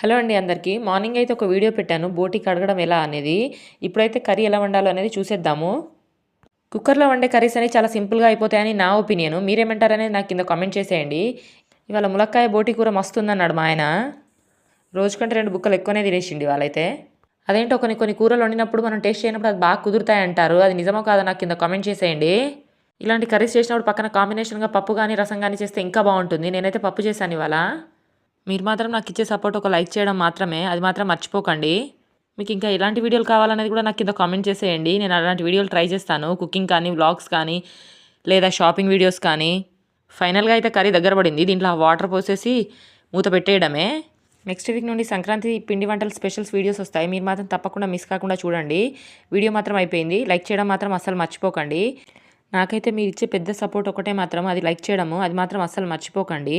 Hello అండి అందరికీ. Morning అయితే ఒక వీడియో పెట్టాను. బోటి కడగడం ఎలా అనేది. ఇప్పుడైతే కర్రీ ఎలా వండాలో అనేది చూసేద్దాము. కుక్కర్లో వండే కర్రీస్ అనేవి చాలా సింపుల్గా అయిపోతాయని నా ఒపీనియన్. మీరేమంటారనేది నాకు కింద కామెంట్ చేసేయండి. ఇవాళ ములక్కాయ బోటి కూర మస్తుందన్నాడు మా ఆయన. రోజుకంటే రెండు బుక్కలు ఎక్కువనే తినేసిండి వాళ్ళైతే అదేంటో కొన్ని కొన్ని కూరలు వండినప్పుడు మనం టేస్ట్ చేయనప్పుడు అది బాగా కుదురుతాయి అంటారు. అది నిజమో కాదో నాకు కింద కామెంట్ చేసేయండి. ఇలాంటి కర్రీస్ చేసినప్పుడు పక్కన కాంబినేషన్గా పప్పు కానీ రసం కానీ చేస్తే ఇంకా బాగుంటుంది. నేనైతే పప్పు చేశాను ఇవాళ. మీరు మాత్రం నాకు ఇచ్చే సపోర్ట్ ఒక లైక్ చేయడం మాత్రమే అది మాత్రం మర్చిపోకండి. మీకు ఇంకా ఎలాంటి వీడియోలు కావాలనేది కూడా నాకు కింద కామెంట్ చేసేయండి. నేను అలాంటి వీడియోలు ట్రై చేస్తాను. కుకింగ్ కానీ వ్లాగ్స్ కానీ లేదా షాపింగ్ వీడియోస్ కానీ. ఫైనల్గా అయితే కర్రీ దగ్గర పడింది. దీంట్లో వాటర్ పోసేసి మూత పెట్టేయడమే. నెక్స్ట్ వీక్ నుండి సంక్రాంతి పిండి వంటలు స్పెషల్స్ వీడియోస్ వస్తాయి. మీరు మాత్రం తప్పకుండా మిస్ కాకుండా చూడండి. వీడియో మాత్రం అయిపోయింది. లైక్ చేయడం మాత్రం అస్సలు మర్చిపోకండి. నాకైతే మీరు ఇచ్చే పెద్ద సపోర్ట్ ఒకటే మాత్రం అది లైక్ చేయడము. అది మాత్రం అస్సలు మర్చిపోకండి.